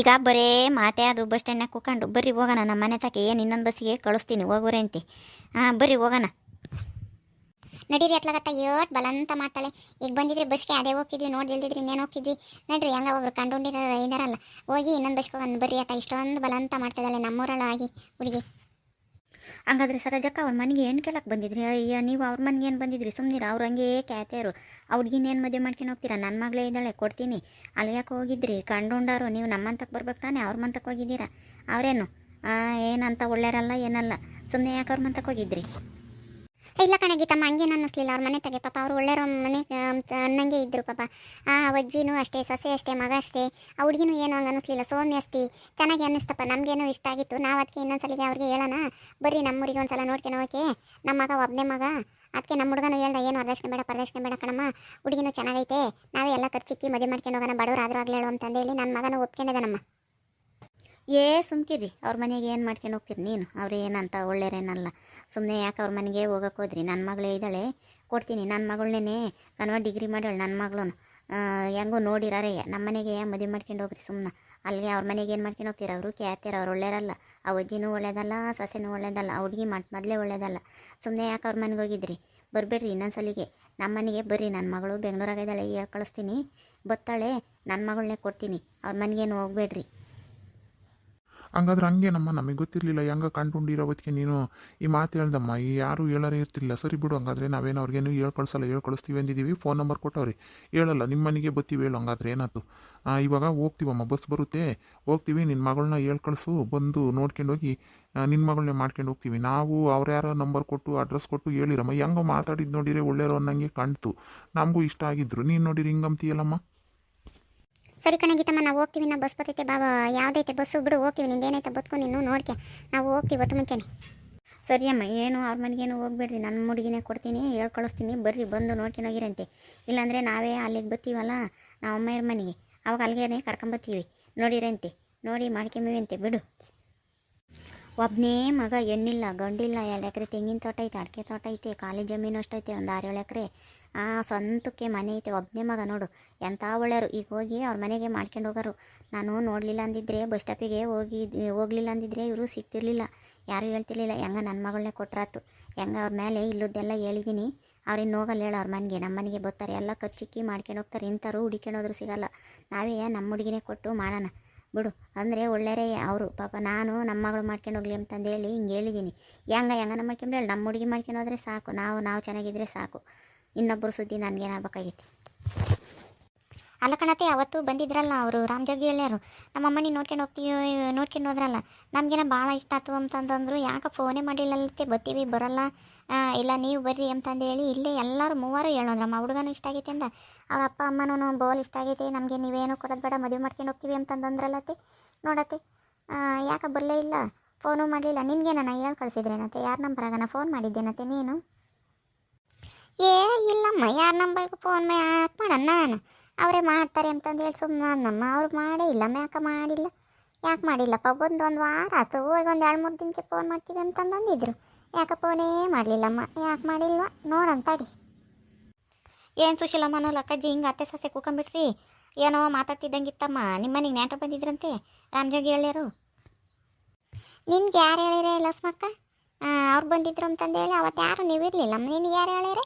ಈಗ ಬರೇ ಮಾತೆ ಅದು ಬಸ್ ಸ್ಟ್ಯಾಂಡ್ನಾಗ ಕೂಕೊಂಡು ಬರ್ರಿ ಹೋಗೋಣ ನಮ್ಮ ಮನೆ ತಕ ಏನು ಇನ್ನೊಂದು ಬಸ್ಸಿಗೆ ಕಳಿಸ್ತೀನಿ ಹೋಗೋರೆ ಅಂತೆ ಹಾಂ, ಬರ್ರಿ ಹೋಗೋಣ. ನಡೀರಿ ಅತ್ಲಾಗತ್ತ, ಏಟ್ ಬಲಂತ ಮಾಡ್ತಾಳೆ. ಈಗ ಬಂದಿದ್ರೆ, ಬಸ್ಗೆ ಅದೇ ಹೋಗ್ತಿದ್ವಿ ನೋಡಿ ಇಲ್ದಿದ್ರೆ ಇನ್ನೇನು ಹೋಗ್ತಿದ್ವಿ. ನಡ್ರಿ, ಹೆಂಗ ಒಬ್ರು ಕಂಡುಕೊಂಡಿರೋ ಇದಾರಲ್ಲ ಹೋಗಿ ಇನ್ನೊಂದು ಬಸ್ಗೆ ಒಂದು ಬರ್ರಿ ಆತ ಇಷ್ಟೊಂದು ಬಲಂತ ಮಾಡ್ತಿದ್ದಾಳೆ ನಮ್ಮೂರಲ್ಲ ಆಗಿ, ಹುಡುಗಿ. ಹಂಗಾದ್ರೆ ಸರಜಕ್ಕ ಅವ್ರ ಮನೆಗೆ ಏನು ಕೇಳಕ್ಕೆ ಬಂದಿದ್ರಿ? ಅಯ್ಯ, ನೀವು ಅವ್ರ ಮನೆಗೆ ಏನು ಬಂದಿದ್ರಿ? ಸುಮ್ಮನಿರ ಅವ್ರು ಹಂಗೆ ಕ್ಯಾತೆಯರು ಏನು ಮದುವೆ ಮಾಡ್ಕೊಂಡು ಹೋಗ್ತೀರಾ? ನನ್ನ ಮಗಳೇ ಇದ್ದಾಳೆ, ಕೊಡ್ತೀನಿ. ಅಲ್ಲಿ ಯಾಕೆ ಹೋಗಿದ್ರಿ? ಕಂಡುಂಡಾರು ನೀವು ನಮ್ಮಂತಕ್ಕೆ ಬರ್ಬೇಕು ತಾನೆ? ಅವ್ರ ಮಂತಕ್ಕೆ ಹೋಗಿದ್ದೀರಾ? ಅವರೇನು? ಏನಂತ ಒಳ್ಳೆಯರಲ್ಲ, ಏನಲ್ಲ. ಸುಮ್ಮನೆ ಯಾಕೆ ಅವ್ರ ಮಂತಕ್ಕೆ ಹೋಗಿದ್ರಿ? ಇಲ್ಲ ಕಣೆ ಗೀತಮ್ಮ ಹಂಗೇನು ಅನ್ನಿಸ್ಲಿಲ್ಲ. ಅವ್ರ ಮನೆ ತಗೆ, ಪಾಪ ಅವ್ರು ಒಳ್ಳೆಯವ್ರ ಮನೆ ಅನ್ನಂಗೆ ಇದ್ರು ಪಾಪ. ಆ, ಅಜ್ಜಿನೂ ಅಷ್ಟೇ, ಸೊಸೆ ಅಷ್ಟೇ, ಮಗ ಅಷ್ಟೇ. ಆ ಹುಡುಗಿನೂ ಏನು ಹಂಗೆ ಅನ್ನಿಸ್ಲಿಲ್ಲ. ಸೌಮ್ಯ ಅಸ್ತಿ. ಚೆನ್ನಾಗಿ ಅನ್ನಿಸ್ತಪ್ಪ, ನಮಗೇನು ಇಷ್ಟ ಆಗಿತ್ತು. ನಾವು ಅದಕ್ಕೆ ಇನ್ನೊಂದ್ಸಲಿಗೆ ಅವ್ರಿಗೆ ಹೇಳೋಣ. ಬರ್ರಿ ನಮ್ಮೂರಿಗೆ ಒಂದ್ಸಲ ನೋಡ್ಕೊಂಡು ಓಕೆ ನಮ್ಮ ಮಗ ಒಬ್ಬನೇ ಮಗ. ಅದಕ್ಕೆ ನಮ್ಮ ಹುಡುಗನೂ ಹೇಳ್ದ, ಏನು ವರದಕ್ಷಿಣೆ ಬೇಡ, ಪ್ರದಕ್ಷಿಣೆ ಬೇಡ ಕಣಮ್ಮ. ಹುಡುಗಿನೂ ಚೆನ್ನಾಗೈತೆ. ನಾವೇ ಎಲ್ಲ ಖರ್ಚಿಕ್ಕಿ ಮದುವೆ ಮಾಡ್ಕೊಂಡು ಹೋಗೋಣ, ಬಡವ್ರು ಆದರೂ ಆಗಲಿ ಹೇಳು ಅಂತಂದೇಳಿ ನನ್ನ ಮಗನೂ ಒಪ್ಕೊಂಡಿದ್ದಾನಮ್ಮ. ಏ, ಸುಮ್ಕಿರಿ. ಅವ್ರ ಮನೆಗೆ ಏನು ಮಾಡ್ಕೊಂಡು ಹೋಗ್ತೀರಿ ನೀನು? ಅವ್ರು ಏನಂತ ಒಳ್ಳೆಯರೇನಲ್ಲ. ಸುಮ್ಮನೆ ಯಾಕೆ ಅವ್ರ ಮನೆಗೆ ಹೋಗಕ್ಕೆ ಹೋದ್ರಿ? ನನ್ನ ಮಗಳೇ ಇದ್ದಾಳೆ. ಕೊಡ್ತೀನಿ. ನನ್ನ ಮಗಳನ್ನೇ ಕನ್ವ ಡಿಗ್ರಿ ಮಾಡ್ಯಾಳು ನನ್ನ ಮಗಳೂ ಹೆಂಗೂ ನೋಡಿರಾರೆ. ನಮ್ಮ ಮನೆಗೆ ಮದುವೆ ಮಾಡ್ಕೊಂಡು ಹೋಗ್ರಿ ಸುಮ್ಮನೆ ಅಲ್ಲಿಗೆ ಅವ್ರ ಮನೆಗೆ ಏನು ಮಾಡ್ಕೊಂಡು ಹೋಗ್ತೀರ? ಅವರು ಕ್ಯಾತಿರ ಅವ್ರು ಒಳ್ಳೆಯರಲ್ಲ. ಆ ಅಜ್ಜಿನೂ ಒಳ್ಳೇದಲ್ಲ ಸೊಸೆನೂ ಒಳ್ಳೇದಲ್ಲ, ಆ ಹುಡುಗಿ ಮಟ್ ಮೊದಲೇ ಒಳ್ಳೇದಲ್ಲ. ಸುಮ್ಮನೆ ಯಾಕೆ ಅವ್ರ ಮನೆಗೆ ಹೋಗಿದ್ರಿ? ಬರಬೇಡ್ರಿ ಇನ್ನೊಂದ್ಸಲಿಗೆ. ನಮ್ಮ ಮನೆಗೆ ಬರ್ರಿ. ನನ್ನ ಮಗಳು ಬೆಂಗಳೂರಾಗಿದ್ದಾಳೆ ಹೇಳಿ ಕಳಿಸ್ತೀನಿ. ಬತ್ತಾಳೆ. ನನ್ನ ಮಗಳನ್ನೇ ಕೊಡ್ತೀನಿ. ಅವ್ರ ಮನೆಗೇನು ಹೋಗ್ಬೇಡ್ರಿ. ಹಂಗಾದ್ರೆ ಹಂಗೇನಮ್ಮ ನಮಗೆ ಗೊತ್ತಿರಲಿಲ್ಲ ಹೆಂಗ ಕಂಡುಕೊಂಡಿರೋ ಹೊತ್ತಿಗೆ ನೀನು ಈ ಮಾತು ಹೇಳ್ದಮ್ಮ, ಈ ಯಾರು ಹೇಳೋರೇ ಇರ್ತಿಲ್ಲ. ಸರಿ ಬಿಡು, ಹಂಗಾದ್ರೆ ನಾವೇನು ಅವ್ರಿಗೇನು ಹೇಳ್ ಹೇಳ್ಕೊಳಿಸ್ತೀವಿ ಹೇಳ್ ಕಳಿಸ್ತೀವಿ ಅಂದಿದ್ದೀವಿ ಫೋನ್ ನಂಬರ್ ಕೊಟ್ಟವ್ರಿ. ಹೇಳಲ್ಲ ನಿಮ್ಮ ಮನೆಗೆ ಬತ್ತೀವಿ ಹೇಳು, ಹಂಗಾದ್ರೆ ಏನಾಯ್ತು? ಇವಾಗ ಹೋಗ್ತೀವಮ್ಮ, ಬಸ್ ಬರುತ್ತೆ. ಹೋಗ್ತೀವಿ ನಿನ್ನ ಮಗಳನ್ನ ಹೇಳ್ ಕಳಿಸು ಬಂದು ನೋಡ್ಕೊಂಡು ಹೋಗಿ ನಿನ್ನ ಮಗಳನ್ನೇ ಮಾಡ್ಕೊಂಡು ಹೋಗ್ತೀವಿ. ನಾವು ಅವ್ರು ಯಾರೋ ನಂಬರ್ ಕೊಟ್ಟು, ಅಡ್ರೆಸ್ ಕೊಟ್ಟು ಹೇಳಿರಮ್ಮ. ಹೆಂಗೋ ಮಾತಾಡಿದ್ದು ನೋಡಿರೆ ಒಳ್ಳೆಯವರು ಅನ್ನಂಗೆ ಕಾಣ್ತು. ನಮಗೂ ಇಷ್ಟ ಆಗಿದ್ರು. ನೀನು ನೋಡಿರಿ ಹಿಂಗಂತೀಯಲ್ಲಮ್ಮ? ಸರಿ ಕಣೆ ಗೀತಮ್ಮ, ನಾವು ಹೋಗ್ತೀವಿ. ನಾ ಬಸ್ ಬರ್ತೈತೆ ಬಾಬಾ ಯಾವುದೈತೆ ಬಸ್ಸು ಬಿಡು, ಹೋಗ್ತೀವಿ. ನಿಂದೇನೈತೆ ಬದುಕು, ನೀನು ನೋಡ್ಕೆ. ನಾವು ಹೋಗ್ತೀವಿ ಹೊತ್ತು ಮುಂಚೆನೆ. ಸರಿ ಅಮ್ಮ, ಏನು ಅವ್ರ ಮನೆಗೇನು ಹೋಗ್ಬೇಡ್ರಿ. ನನ್ನ ಮುಡುಗಿನೇ ಕೊಡ್ತೀನಿ, ಹೇಳ್ಕೊಳಿಸ್ತೀನಿ. ಬರ್ರಿ, ಬಂದು ನೋಡ್ಕೊಂಡು ಹೋಗಿರಂತೆ. ಇಲ್ಲಾಂದರೆ ನಾವೇ ಅಲ್ಲಿಗೆ ಬರ್ತೀವಲ್ಲ ನಾವು ಅಮ್ಮಯ್ಯರ ಮನೆಗೆ. ಅವಾಗ ಅಲ್ಲಿಗೆ ಕರ್ಕೊಂಬತ್ತೀವಿ ನೋಡಿರಂತೆ. ನೋಡಿ ಮಾಡ್ಕೊಂಬೀವಂತೆ ಬಿಡು. ಒಬ್ಬನೇ ಮಗ ಹೆಣ್ಣಿಲ್ಲ, ಗಂಡಿಲ್ಲ, ಎರಡು ಎಕರೆ ತೆಂಗಿನ ತೋಟ ಐತೆ, ಅಡಿಕೆ ತೋಟ ಐತೆ, ಖಾಲಿ ಜಮೀನು ಅಷ್ಟೈತೆ ಒಂದು ಆರು ಏಳು ಎಕರೆ. ಆ ಸ್ವಂತಕ್ಕೆ ಮನೆ ಐತೆ ಒಬ್ಬನೇ ಮಗ ನೋಡು. ಎಂಥ ಒಳ್ಳೆಯರು ಈಗ ಹೋಗಿ ಅವ್ರ ಮನೆಗೆ ಮಾಡ್ಕೊಂಡು ಹೋಗೋರು. ನಾನು ನೋಡಲಿಲ್ಲ ಅಂದಿದ್ರೆ, ಬಸ್ ಸ್ಟಾಪಿಗೆ ಹೋಗಿ, ಹೋಗ್ಲಿಲ್ಲ ಅಂದಿದ್ರೆ ಇವರು ಸಿಗ್ತಿರ್ಲಿಲ್ಲ. ಯಾರೂ ಹೇಳ್ತಿರ್ಲಿಲ್ಲ, ಹೆಂಗ ನನ್ನ ಮಗಳನ್ನೇ ಕೊಟ್ರಾತು? ಹೆಂಗೆ ಅವ್ರ ಮೇಲೆ ಇಲ್ಲದ್ದೆಲ್ಲ ಹೇಳಿದ್ದೀನಿ ಅವ್ರಿಗೆ ಹೋಗಲ್ಲ ಹೇಳು, ಅವ್ರ ಮನೆಗೆ. ನಮ್ಮ ಮನೆಗೆ ಬರ್ತಾರೆ. ಎಲ್ಲ ಖರ್ಚಿಕ್ಕಿ ಮಾಡ್ಕೊಂಡು ಹೋಗ್ತಾರೆ. ಇಂಥವ್ರು ಹುಡುಕೊಂಡು ಹೋದ್ರು ಸಿಗಲ್ಲ. ನಾವೇ ನಮ್ಮ ಹುಡುಗಿನೇ ಕೊಟ್ಟು ಮಾಡೋಣ. ಬಿಡು. ಅಂದರೆ ಒಳ್ಳೆಯರೇ ಅವರು. ಪಾಪ ನಾನು ನಮ್ಮ ಮಗಳು ಮಾಡ್ಕೊಂಡು ಹೋಗ್ಲಿ ಅಂತಂದೇಳಿ ಹಿಂಗೆ ಹೇಳಿದ್ದೀನಿ ಹೆಂಗ ಹೆಂಗನ ಮಾಡ್ಕೊಂಡು ಹೇಳಿ, ನಮ್ಮ ಹುಡುಗಿ ಮಾಡ್ಕೊಂಡು ಹೋದರೆ ಸಾಕು. ನಾವು ನಾವು ಚೆನ್ನಾಗಿದ್ದರೆ ಸಾಕು. ಇನ್ನೊಬ್ಬರು ಸುದ್ದಿ ನನಗೇನಾಗಬೇಕಾಗೈತಿ ಅಲ್ಲ ಕಣತೆ, ಅವತ್ತು ಬಂದಿದ್ರಲ್ಲ ಅವರು ರಾಮಜೋಗಿ ಹೇಳ್ಯಾರು. ನಮ್ಮ ಅಮ್ಮನಿ ನೋಡ್ಕೊಂಡು ಹೋಗ್ತೀವಿ ನೋಡ್ಕೊಂಡು ಹೋದ್ರಲ್ಲ. ನಮಗೇನ ಭಾಳ ಇಷ್ಟ ಆಯ್ತು ಅಂತಂದ್ರು ಯಾಕೆ ಫೋನೇ ಮಾಡಿಲ್ಲತ್ತೆ ಬರ್ತೀವಿ ಬರಲ್ಲ. ಇಲ್ಲ, ನೀವು ಬರ್ರಿ ಅಂತಂದು ಹೇಳಿ ಇಲ್ಲೇ ಎಲ್ಲರೂ ಮೂವರು ಹೇಳೋದ್ರ. ನಮ್ಮ ಹುಡುಗನೂ ಇಷ್ಟ ಆಗೈತೆ ಅಂದ. ಅವ್ರ ಅಪ್ಪ ಅಮ್ಮನೂ ಬೋಲ್ ಇಷ್ಟ ಆಗೈತೆ. ನಮಗೆ ನೀವೇನು ಕೊಡೋದು ಬೇಡ, ಮದುವೆ ಮಾಡ್ಕೊಂಡು ಹೋಗ್ತೀವಿ ಅಂತಂದಂದ್ರಲ್ಲತ್ತೆ ನೋಡತ್ತೆ. ಯಾಕೆ ಬರಲೇ ಇಲ್ಲ? ಫೋನು ಮಾಡಲಿಲ್ಲ. ನಿನಗೆ ನಾನು ಹೇಳಿ ಕಳಿಸಿದ್ರೇನತ್ತೆ? ಯಾರ ನಂಬರ್ ನಾ ಫೋನ್ ಮಾಡಿದ್ದೇನತ್ತೆ ನೀನು? ಏ, ಇಲ್ಲಮ್ಮ, ಯಾರ ನಂಬರ್ಗೆ ಫೋನ್ ಯಾಕೆ ಮಾಡೋಣ ನಾನು? ಅವರೇ ಮಾಡ್ತಾರೆ ಅಂತಂದು ಹೇಳಿ ಸುಮ್ಮನೆ ನಮ್ಮ ಅವ್ರು ಮಾಡೇ ಇಲ್ಲ. ಯಾಕೆ ಮಾಡಿಲ್ಲ. ಯಾಕೆ ಮಾಡಿಲ್ಲಪ್ಪ? ಬಂದು ಒಂದು ವಾರ ಆಯ್ತು ಹೋಗಿ ಒಂದು ಎರಡು ಮೂರು ದಿನಕ್ಕೆ ಫೋನ್ ಮಾಡ್ತೀವಿ ಅಂತಂದು ಅಂದಿದ್ರು. ಯಾಕೆ ಫೋನೇ ಮಾಡಲಿಲ್ಲಮ್ಮ. ಯಾಕೆ ಮಾಡಿಲ್ವ? ನೋಡಂತಾಡಿ ಏನು ಸುಶೀಲಮ್ಮನೋ ಲಕ್ಕಜ್ಜಿ ಹಿಂಗೆ ಅತ್ತೆ ಸೊಸೆ ಕೂಕೊಂಬಿಟ್ರಿ ಏನೋ ಮಾತಾಡ್ತಿದ್ದಂಗಿತ್ತಮ್ಮ. ನಿಮ್ಮ ಮನೆಗೆ ನ್ಯಾಟ್ರ ಬಂದಿದ್ರಂತೆ, ರಾಮಜೋಗಿ ಹೇಳ್ಯಾರು. ನಿನ್ಗೆ ಯಾರು ಹೇಳಿರೆ ಲಸ್ಮಕ್ಕ ಅವ್ರು ಬಂದಿದ್ರು ಅಂತಂದೇಳಿ ಅವತ್ತು ಯಾರು ನೀವು ಇರಲಿಲ್ಲ ನಿನಗೆ ಯಾರು ಹೇಳ್ಯಾರೆ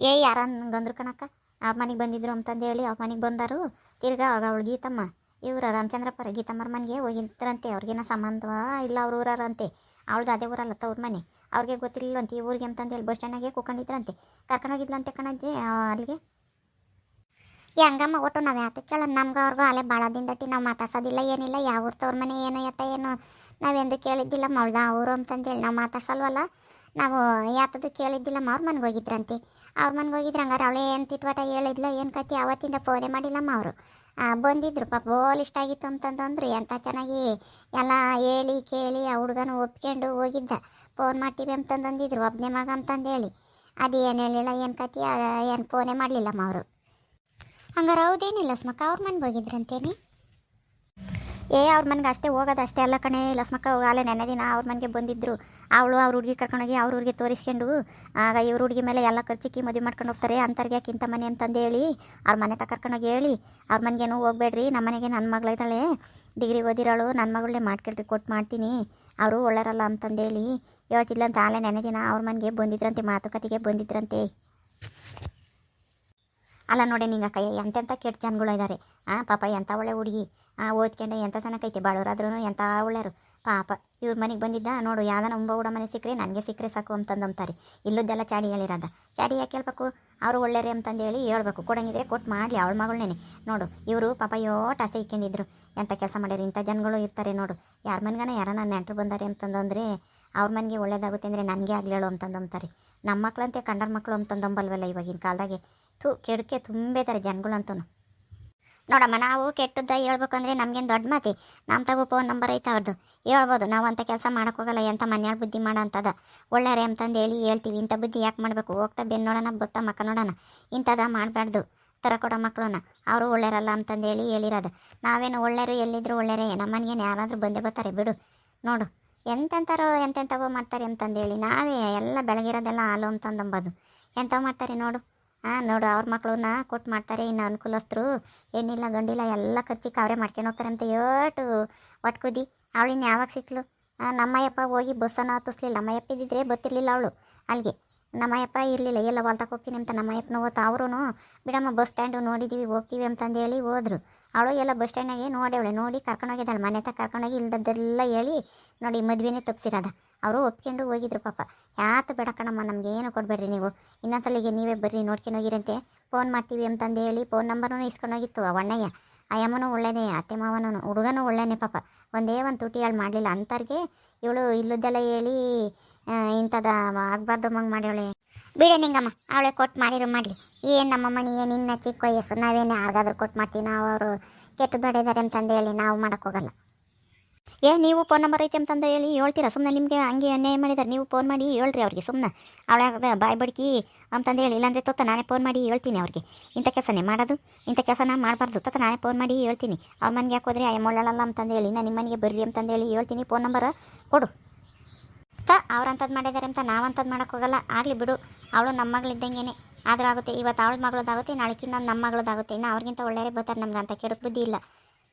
ಏ, ಯಾರ ಗಂದ್ರು ಕಣಕ್ಕ. ಅವ್ರ ಮನೆಗೆ ಬಂದಿದ್ರು ಅಂತಂದೇಳಿ ಅವ್ರ ಮನೆಗೆ ಬಂದರು. ತಿರ್ಗಾ ಅವ್ರ ಅವಳು ಗೀತಮ್ಮ. ಇವ್ರ ರಾಮಚಂದ್ರಪ್ಪರ ಗೀತಮ್ಮರ ಮನೆಗೆ ಹೋಗಿದ್ರಂತೆ. ಅವ್ರಿಗೇನ ಸಂಬಂಧವಾ ಇಲ್ಲ ಅವ್ರ ಊರರಂತೆ ಅವಳ್ದು ಅದೇ ಊರಲ್ಲ ತವ್ರ ಮನೆ. ಅವ್ರಿಗೆ ಗೊತ್ತಿರಲಿಲ್ವಂತೆ ಈ ಊರಿಗೆ ಅಂತಂದೇಳಿ ಬಸ್ ಸ್ಟ್ಯಾಂಡಾಗೆ ಕೂಕೊಂಡಿದ್ರಂತೆ. ಕರ್ಕೊಂಡೋಗಿದ್ಲಂತೆ ಕಣಜ್ಜಿ ಅಲ್ಲಿಗೆ? ಹಂಗಮ್ಮ, ಒಟ್ಟು ನಾವು ಯಾತ ಕೇಳ ನಮ್ಗೆ ಅವ್ರಿಗೂ ಅಲ್ಲೇ ಭಾಳ ದಿನದಟ್ಟಿ ನಾವು ಮಾತಾಡ್ಸೋದಿಲ್ಲ, ಏನಿಲ್ಲ, ಯಾವ ಊರು ತವ್ರ ಮನೆ, ಏನು ಎತ್ತ, ಏನು ನಾವೆಂದು ಕೇಳಿದ್ದಿಲ್ಲ ಮಳ್ದ ಅವರು ಅಂತಂದೇಳಿ ನಾವು ಮಾತಾಡ್ಸಲ್ವಲ್ಲ? ನಾವು ಯಾತದ್ದು ಕೇಳಿದ್ದಿಲ್ಲಮ್ಮ, ಅವ್ರ ಮನೆಗೆ ಹೋಗಿದ್ರಂತೆ. ಅವ್ರ ಮನೆಗೆ ಹೋಗಿದ್ರೆ ಹಂಗಾರೆ ಅವಳೇ ಏನು ತಿಟ್ವಾಟ ಹೇಳಿದ್ಲ, ಏನು ಕತಿ, ಅವತ್ತಿಂದ ಫೋನೇ ಮಾಡಿಲ್ಲಮ್ಮ ಅವರು. ಬಂದಿದ್ರು. ಪಾಪ ಬೋಲ್ ಇಷ್ಟ ಆಗಿತ್ತು ಅಂತಂದಂದ್ರು ಎಂಥ ಚೆನ್ನಾಗಿ ಎಲ್ಲ ಹೇಳಿ ಕೇಳಿ ಆ ಹುಡುಗನ ಒಪ್ಕೊಂಡು ಹೋಗಿದ್ದ. ಫೋನ್ ಮಾಡ್ತೀವಿ ಅಂತಂದಂದಿದ್ರು. ಒಬ್ಬನೇ ಮಗ ಅಂತಂದೇಳಿ. ಅದು ಏನು ಹೇಳಿಲ್ಲ, ಏನು ಕತಿ ಏನು ಫೋನೇ ಮಾಡಲಿಲ್ಲಮ್ಮ ಅವರು. ಹಂಗಾರೆ ಹೌದೇನಿಲ್ಲ ಸ್ಮಕ್ಕ? ಅವ್ರ ಮನೆಗೆ ಹೋಗಿದ್ರಂತೇನಿ? ಏ, ಅವ್ರ ಮನೆಗೆ ಅಷ್ಟೇ ಹೋಗೋದು ಅಷ್ಟೇ ಅಲ್ಲ ಕಣೆ. ಲಸ್ಮಕ್ಕ ಅಲ್ಲೇ ನೆನೆ ದಿನ ಅವ್ರ ಮನೆಗೆ ಬಂದಿದ್ರು. ಅವಳು ಅವ್ರ ಹುಡುಗಿ ಕರ್ಕೊಂಡೋಗಿ ಅವ್ರ ಹುಡುಗಿ ತೋರಿಸ್ಕೊಂಡು, ಆಗ ಇವ್ರ ಹುಡುಗಿ ಮೇಲೆ ಎಲ್ಲ ಖರ್ಚಿಕ್ಕಿ ಮದುವೆ ಮಾಡ್ಕೊಂಡು ಹೋಗ್ತಾರೆ. ಅಂಥವ್ರಿಗೆ ಕಿಂತ ಮನೆ ಅಂತಂದು ಹೇಳಿ, ಅವ್ರ ಮನೆ ತ ಕರ್ಕೊಂಡೋಗಿ ಹೇಳಿ, ಅವ್ರ ಮನೆಗೇನು ಹೋಗ್ಬೇಡ್ರಿ. ನಮ್ಮ ಮನೆಗೆ ನನ್ನ ಮಗಳಿದ್ದಾಳೆ ಡಿಗ್ರಿ ಓದಿರೋಳು. ನನ್ನ ಮಗಳನ್ನೇ ಮಾಡ್ಕೊಳ್ರಿ ಕೊಟ್ಟು ಮಾಡ್ತೀನಿ. ಅವರು ಒಳ್ಳೆಯರಲ್ಲ ಅಂತಂದೇಳಿ ಹೇಳ್ತಿದ್ಲಂತ ಆಲೆ ನೆನೆ ದಿನ ಅವ್ರ ಮನೆಗೆ ಬಂದಿದ್ರಂತೆ, ಮಾತುಕತೆಗೆ ಬಂದಿದ್ರಂತೆ. ಅಲ್ಲ ನೋಡಿ ನಿಂಗೆ ಕೈ ಎಂತೆಂಥ ಕೆಟ್ಟ ಜನಗಳು ಇದ್ದಾರೆ ಆ, ಪಾಪ ಎಂಥ ಒಳ್ಳೆ ಹುಡುಗಿ. ಆ, ಓದ್ಕೊಂಡೆ ಎಂಥ ಸನಕೈತಿ ಬಾಳೋರಾದ್ರೂ ಎಂಥ ಒಳ್ಳೆಯರು ಪಾಪ, ಇವ್ರ ಮನೆಗೆ ಬಂದಿದ್ದ, ನೋಡು, ಯಾವ್ದಾನ ಉಂಬ ಹುಡ ಮನೆ ಸಿಕ್ಕರೆ ನನಗೆ ಸಿಕ್ಕರೆ ಸಾಕು ಅಂತಂದಂತಾರೆ ಇಲ್ಲದ್ದೆಲ್ಲ ಚಾಡಿ ಹೇಳಿರೋದ. ಚಾಡಿ ಯಾಕೆ ಹೇಳ್ಬೇಕು? ಅವರು ಒಳ್ಳೆಯರೇ ಅಂತಂದೇಳಿ ಹೇಳ್ಬೇಕು. ಕೊಡಂಗಿದ್ರೆ ಕೊಟ್ಟು ಮಾಡಲಿ ಅವಳ ಮಗಳನ್ನೇ. ನೋಡು, ಇವರು ಪಾಪ ಯೋಟ್ ಆಸೆ ಇಕ್ಕೊಂಡಿದ್ರು. ಎಂಥ ಕೆಲಸ ಮಾಡ್ಯಾರ? ಇಂಥ ಜನಗಳು ಇರ್ತಾರೆ ನೋಡು. ಯಾರ ಮನೆಗಾನ ಯಾರನ್ನ ನೆಂಟರು ಬಂದಾರೆ ಅಂತಂದಂದ್ರೆ ಅವ್ರ ಮನೆಗೆ ಒಳ್ಳೇದಾಗುತ್ತೆ ಅಂದರೆ ನನಗೆ ಆಗಲಿ ಹೇಳು ಅಂತಂದು ಅಂತಾರೆ ನಮ್ಮ ಮಕ್ಕಳಂತೆ ಕಂಡರ ಮಕ್ಕಳು ಅಂತಂದಂಬಲ್ವಲ್ಲ ಇವಾಗಿನ ಕಾಲದಾಗೆ. ಥೂ ಕೆಡುಕೆ ತುಂಬೇತಾರೆ ಜನಗಳಂತೂ ನೋಡಮ್ಮ, ನಾವು ಕೆಟ್ಟದ್ದ ಹೇಳ್ಬೇಕು ಅಂದರೆ ನಮ್ಗೇನು ದೊಡ್ಡ ಮಾತಿ? ನಮ್ಮ ತಗೋ ಫೋನ್ ನಂಬರ್ ಐತೆ ಅವ್ರದ್ದು ಹೇಳ್ಬೋದು, ನಾವು ಅಂಥ ಕೆಲಸ ಮಾಡೋಕ್ಕೋಗಲ್ಲ ಎಂಥ ಮನ್ಯಾಗ ಬುದ್ಧಿ ಮಾಡೋ ಅಂತದ. ಒಳ್ಳೆಯರೆ ಅಂತಂದು ಹೇಳಿ ಹೇಳ್ತೀವಿ ಇಂಥ ಬುದ್ಧಿ ಯಾಕೆ ಮಾಡಬೇಕು? ಹೋಗ್ತಾ ಬೆನ್ನು ನೋಡೋಣ, ಬತ್ತ ಮಕ್ಕ ನೋಡೋಣ. ಇಂಥದ ಮಾಡಬಾರ್ದು ತರ ಕೊಡೋ ಮಕ್ಕಳನ್ನ ಅವರು ಒಳ್ಳೆಯರಲ್ಲ ಅಂತಂದು ಹೇಳಿ ಹೇಳಿರೋದು. ನಾವೇನು ಒಳ್ಳೆಯರು ಎಲ್ಲಿದ್ರು ಒಳ್ಳೆಯರೇ ನಮ್ಮನಿಗೇನು ಯಾರಾದರೂ ಬಂದೇ ಬರ್ತಾರೆ, ಬಿಡು. ನೋಡು ಎಂತೆಂಥರೋ ಎಂತೆಂಥವೋ ಮಾಡ್ತಾರೆ ಅಂತಂದೇಳಿ ನಾವೇ ಎಲ್ಲ ಬೆಳಗಿರೋದೆಲ್ಲ ಹಾಲು ಅಂತಂದಂಬೋದು ಎಂಥವು ಮಾಡ್ತಾರೆ ನೋಡು. ಹಾಂ ನೋಡು, ಅವ್ರ ಮಕ್ಕಳನ್ನ ಕೊಟ್ಟು ಮಾಡ್ತಾರೆ ಇನ್ನು ಅನುಕೂಲಸ್ಥರು. ಹೆಣ್ಣಿಲ್ಲ ಗಂಡಿಲ್ಲ, ಎಲ್ಲ ಖರ್ಚಿಗೆ ಅವರೇ ಮಾಡ್ಕೊಂಡು ಅಂತ ಏಟು ಒಟ್ಕುದಿ ಇನ್ನು ಯಾವಾಗ ಸಿಕ್ಕಳು ನಮ್ಮಯ್ಯಪ್ಪ ಹೋಗಿ ಬಸ್ಸನ್ನು ಹತ್ತಿಸ್ಲಿಲ್ಲ. ನಮ್ಮಯ್ಯಪ್ಪ ಇದ್ದಿದ್ರೆ ಬತ್ತಿರಲಿಲ್ಲ ಅವಳು. ಅಲ್ಲಿಗೆ ನಮ್ಮಯ್ಯಪ್ಪ ಇರಲಿಲ್ಲ. ಎಲ್ಲ ಹೊಲ್ತಕ್ಕೆ ಹೋಗ್ತೀನಿ ಅಂತ ನಮ್ಮಯ್ಯಪ್ಪನ ಹೋತ ಅವರು ಬಿಡಮ್ಮ, ಬಸ್ ಸ್ಟ್ಯಾಂಡು ನೋಡಿದ್ದೀವಿ ಹೋಗ್ತೀವಿ ಅಂತಂದೇಳಿ ಹೋದ್ರು. ಅವಳು ಎಲ್ಲ ಬಸ್ ಸ್ಟ್ಯಾಂಡಾಗೆ ನೋಡ್ಯವಳೆ, ನೋಡಿ ಕರ್ಕೊಂಡೋಗಿದ್ದಾಳೆ ಮನೆ ತಗ ಕರ್ಕೊಂಡೋಗಿ ಇಲ್ದದ್ದೆಲ್ಲ ಹೇಳಿ ನೋಡಿ ಮದುವೆನೇ ತಪ್ಪಿಸಿರೋದ ಅವರು ಒಪ್ಕೊಂಡು ಹೋಗಿದ್ರು ಪಾಪ. ಯಾತು ಬೇಡ ಕಣಮ್ಮ, ನಮ್ಗೆ ಏನು ಕೊಡಬೇಡ್ರಿ ನೀವು. ಇನ್ನೊಂದ್ಸಲಿಗೆ ನೀವೇ ಬರ್ರಿ, ನೋಡ್ಕೊಂಡು ಹೋಗಿರಂತೆ. ಫೋನ್ ಮಾಡ್ತೀವಿ ಅಂತಂದೇಳಿ ಫೋನ್ ನಂಬರೂ ಇಸ್ಕೊಂಡೋಗಿತ್ತು ಅವಣ್ಣಯ್ಯ. ಅಣ್ಣಯ್ಯ ಆ ಯಮ್ಮನೂ ಒಳ್ಳೇದೇ ಅತ್ತೆ ಮಾವನೂ ಹುಡುಗನೂ ಒಳ್ಳೇನೇ ಪಾಪ. ಒಂದೇ ಒಂದು ತುಟಿ ಹೇಳಿ ಮಾಡಲಿಲ್ಲ. ಅಂಥವ್ರಿಗೆ ಇವಳು ಇಲ್ಲದೆಲ್ಲ ಹೇಳಿ ಇಂಥದ ಆಗಬಾರ್ದು ಮಂಗೆ ಮಾಡಿವಳೆ ಬಿಡೆ ನಿಂಗಮ್ಮ, ಅವಳೆ ಕೊಟ್ಟು ಮಾಡಿರು ಮಾಡಲಿ. ಏನು ನಮ್ಮ ಮನೆ ಏನು ಇನ್ನ ಚಿಕ್ಕ ವಯಸ್ಸು, ನಾವೇನೇ ಯಾರಿಗಾದ್ರೂ ಕೊಟ್ಟು ಮಾಡ್ತೀವಿ. ನಾವು ಅವರು ಕೆಟ್ಟು ದೊಡ್ಡಿದ್ದಾರೆ ಅಂತಂದು ಹೇಳಿ ನಾವು ಮಾಡೋಕ್ಕೋಗಲ್ಲ ಏ, ನೀವು ಫೋನ್ ನಂಬರ್ ಐತೆ ಅಂತಂದು ಹೇಳಿ ಹೇಳ್ತೀರಾ? ಸುಮ್ಮನೆ ನಿಮಗೆ ಹಂಗೆ ಅನ್ಯಾಯ ಮಾಡಿದ್ದಾರೆ ನೀವು ಫೋನ್ ಮಾಡಿ ಹೇಳ್ರಿ ಅವ್ರಿಗೆ ಸುಮ್ಮನೆ ಅವಳ ಬಾಯ್ ಬಡ್ಕಿ ಅಂತಂದು ಹೇಳಿ, ಇಲ್ಲಾಂದ್ರೆ ತೊತ್ತ ನಾನೇ ಫೋನ್ ಮಾಡಿ ಹೇಳ್ತೀನಿ ಅವ್ರಿಗೆ. ಇಂಥ ಕೆಲಸನೇ ಮಾಡೋದು, ಇಂಥ ಕೆಲಸನ ಮಾಡಬಾರ್ದು ತೊತ್ತ ನಾನೇ ಫೋನ್ ಮಾಡಿ ಹೇಳ್ತೀನಿ. ಅವ್ರ ಮನೆಗೆ ಹಾಕೋದ್ರೆ ಆಯ್ ಮೊಳ್ಳಲ್ಲ ಅಂತಂದು ಹೇಳಿ ನಾನು ನಿಮ್ಮ ಮನೆಗೆ ಬರ್ರಿ ಅಂತಂದು ಹೇಳಿ ಹೇಳ್ತೀನಿ ಫೋನ್ ನಂಬರ್ ಕೊಡು. ತ ಅವ್ರಂಥದ್ದು ಮಾಡಿದ್ದಾರೆ ಅಂತ ನಾವಂಥದ್ದು ಮಾಡೋಕ್ಕೋಗಲ್ಲ ಆಗಲಿ ಬಿಡು, ಅವಳು ನಮ್ಮ ಮಗಳಿದ್ದಂಗೆ ಆದರೂ ಆಗುತ್ತೆ ಇವತ್ತು ಅವಳ ಮಗಳದಾಗುತ್ತೆ ನಾಳೆಕಿನ್ನ ನಮ್ಮ ಮಗಳದಾಗುತ್ತೆ ಇನ್ನು ಅವ್ರಿಗಿಂತ ಒಳ್ಳೆಯ ಬರ್ತಾರೆ ನಮ್ಗೆ ಅಂತ ಕೆಡಕ್ ಬುದ್ಧಿ ಇಲ್ಲ.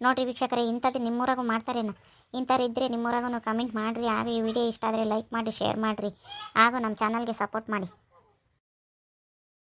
ನೋಡಿರಿ ವೀಕ್ಷಕರೇ, ಇಂಥದ್ದು ನಿಮ್ಮೂರಾಗೂ ಮಾಡ್ತಾರೇನು? ಇಂಥವ್ರು ಇದ್ದರೆ ನಿಮ್ಮೂರಾಗೂ ಕಮೆಂಟ್ ಮಾಡಿರಿ. ಹಾಗೂ ಈ ವಿಡಿಯೋ ಇಷ್ಟ ಆದರೆ ಲೈಕ್ ಮಾಡಿ ಶೇರ್ ಮಾಡಿರಿ. ಹಾಗೂ ನಮ್ಮ ಚಾನಲ್ಗೆ ಸಪೋರ್ಟ್ ಮಾಡಿ.